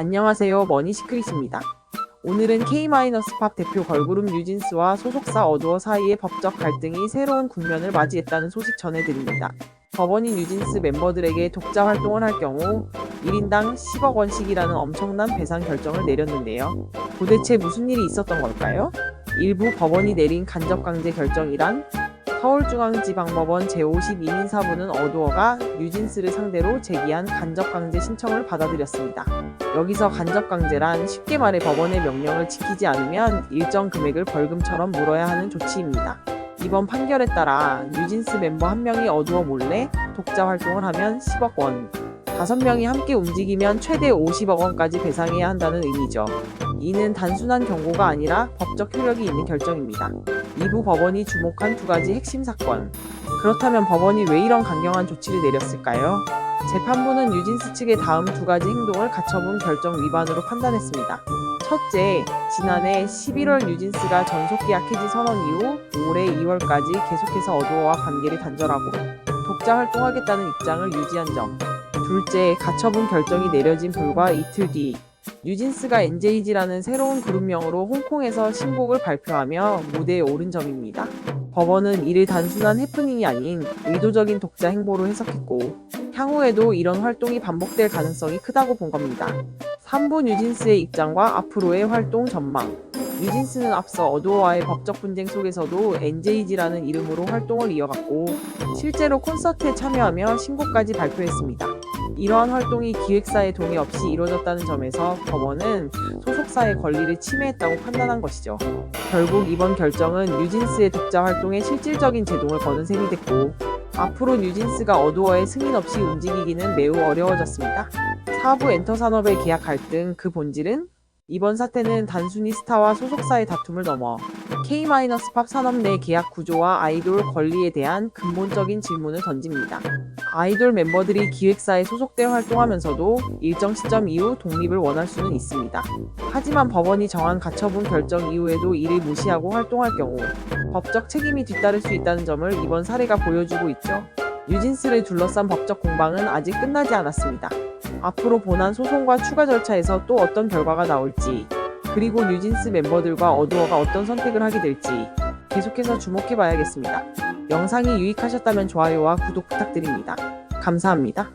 안녕하세요. 머니시크릿입니다. 오늘은 K-팝 대표 걸그룹 뉴진스와 소속사 어두어 사이의 법적 갈등이 새로운 국면을 맞이했다는 소식 전해드립니다. 법원이 뉴진스 멤버들에게 독자 활동을 할 경우 1인당 10억 원씩이라는 엄청난 배상 결정을 내렸는데요. 도대체 무슨 일이 있었던 걸까요? 일부 법원이 내린 간접강제 결정이란 서울중앙지방법원 제52민 사부는 어두어가 뉴진스를 상대로 제기한 간접강제 신청을 받아들였습니다. 여기서 간접강제란 쉽게 말해 법원의 명령을 지키지 않으면 일정 금액을 벌금처럼 물어야 하는 조치입니다. 이번 판결에 따라 뉴진스 멤버 한 명이 어두어 몰래 독자 활동을 하면 10억 원, 5명이 함께 움직이면 최대 50억 원까지 배상해야 한다는 의미죠. 이는 단순한 경고가 아니라 법적 효력이 있는 결정입니다. 이부 법원이 주목한 두 가지 핵심 사건. 그렇다면 법원이 왜 이런 강경한 조치를 내렸을까요? 재판부는 뉴진스 측의 다음 두 가지 행동을 가처분 결정 위반으로 판단했습니다. 첫째, 지난해 11월 뉴진스가 전속 계약 해지 선언 이후 올해 2월까지 계속해서 어두어와 관계를 단절하고 독자 활동하겠다는 입장을 유지한 점. 둘째, 가처분 결정이 내려진 불과 이틀 뒤 뉴진스가 NJG라는 새로운 그룹명으로 홍콩에서 신곡을 발표하며 무대에 오른 점입니다. 법원은 이를 단순한 해프닝이 아닌 의도적인 독자 행보로 해석했고 향후에도 이런 활동이 반복될 가능성이 크다고 본 겁니다. 3부 뉴진스의 입장과 앞으로의 활동 전망 뉴진스는 앞서 어두어와의 법적 분쟁 속에서도 NJG라는 이름으로 활동을 이어갔고 실제로 콘서트에 참여하며 신곡까지 발표했습니다. 이러한 활동이 기획사의 동의 없이 이루어졌다는 점에서 법원은 소속사의 권리를 침해했다고 판단한 것이죠. 결국 이번 결정은 뉴진스의 독자 활동에 실질적인 제동을 거는 셈이 됐고 앞으로 뉴진스가 어두어의 승인 없이 움직이기는 매우 어려워졌습니다. 사부 엔터 산업의 계약 갈등 그 본질은 이번 사태는 단순히 스타와 소속사의 다툼을 넘어 K-팝 산업 내 계약 구조와 아이돌 권리에 대한 근본적인 질문을 던집니다. 아이돌 멤버들이 기획사에 소속돼 활동하면서도 일정 시점 이후 독립을 원할 수는 있습니다. 하지만 법원이 정한 가처분 결정 이후에도 이를 무시하고 활동할 경우 법적 책임이 뒤따를 수 있다는 점을 이번 사례가 보여주고 있죠. 뉴진스를 둘러싼 법적 공방은 아직 끝나지 않았습니다. 앞으로 본안 소송과 추가 절차에서 또 어떤 결과가 나올지, 그리고 뉴진스 멤버들과 어두어가 어떤 선택을 하게 될지 계속해서 주목해 봐야겠습니다. 영상이 유익하셨다면 좋아요와 구독 부탁드립니다. 감사합니다.